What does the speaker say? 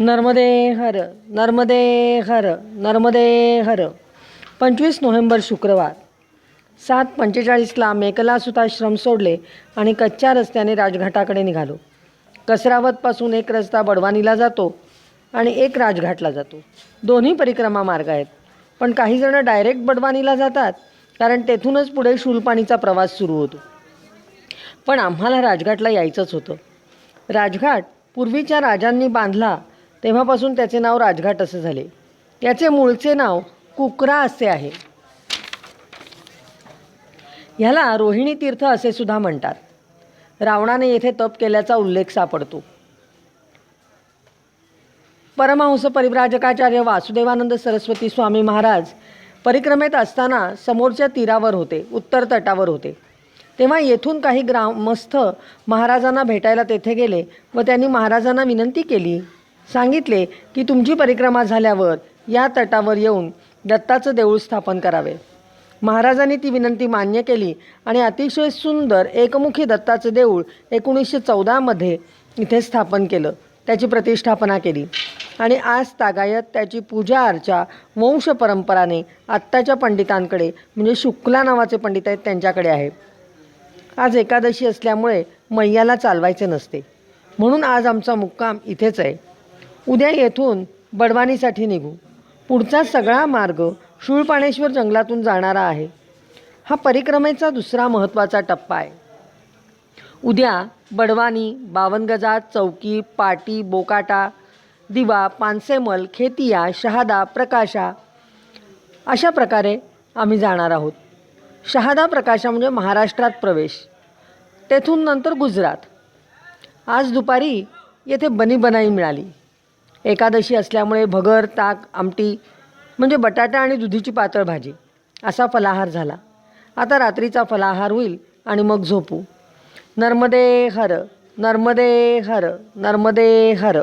नर्मदे हर नर्मदे हर नर्मदे हर. पंचवीस नोव्हेंबर शुक्रवार. सात पंचेचाळीसला मेकला सुताश्रम सोडले आणि कच्च्या रस्त्याने राजघाटाकडे निघालो. कसरावतपासून एक रस्ता बडवानीला जातो आणि एक राजघाटला जातो. दोन्ही परिक्रमा मार्ग आहेत. पण काहीजणं डायरेक्ट बडवानीला जातात कारण तेथूनच पुढे शूलपाणीचा प्रवास सुरू होतो. पण आम्हाला राजघाटला यायचंच होतं. राजघाट पूर्वीच्या राजांनी बांधला तेव्हापासून त्याचे नाव राजघाट असे झाले. याचे मूळचे नाव कुकरा असे आहे. ह्याला रोहिणी तीर्थ असे सुद्धा म्हणतात. रावणाने येथे तप केल्याचा उल्लेख सापडतो. परमहंस परिव्राजकाचार्य वासुदेवानंद सरस्वती स्वामी महाराज परिक्रमेत असताना समोरच्या तीरावर होते उत्तर तटावर होते. तेव्हा येथून काही ग्रामस्थ महाराजांना भेटायला तेथे गेले व त्यांनी महाराजांना विनंती केली सांगितले की तुमची परिक्रमा झाल्यावर या तटावर येऊन दत्ताचं देऊळ स्थापन करावे. महाराजांनी ती विनंती मान्य केली आणि अतिशय सुंदर एकमुखी दत्ताचं देऊळ एकोणीसशे चौदामध्ये इथे स्थापन केलं त्याची प्रतिष्ठापना केली. आणि आज तागायत त्याची पूजा अर्चा वंश परंपराने आत्ताच्या पंडितांकडे म्हणजे शुक्ला नावाचे पंडित आहेत त्यांच्याकडे आहे. आज एकादशी असल्यामुळे मैयाला चालवायचे नसते. म्हणून आज आमचा मुक्काम इथेच आहे. उद्या येथून बडवानीसाठी निघू. पुढचा सगळा मार्ग शूळपाणेश्वर जंगलातून जाणारा आहे. हा परिक्रमेचा दुसरा महत्त्वाचा टप्पा आहे. उद्या बडवानी बावनगजा चौकी पाटी बोकाटा दिवा पानसेमल खेतिया शहादा प्रकाशा अशा प्रकारे आम्ही जाणार आहोत. शहादा प्रकाशा म्हणजे महाराष्ट्रात प्रवेश. तेथून नंतर गुजरात. आज दुपारी येथे बनी बनाई मिळाली. एकादशी असल्यामुळे भगर ताक आमटी म्हणजे बटाटा आणि दुधीची पातळ भाजी असा फलाहार झाला. आता रात्रीचा फलाहार होईल आणि मग झोपू. नर्मदे हर नर्मदे हर नर्मदे हर.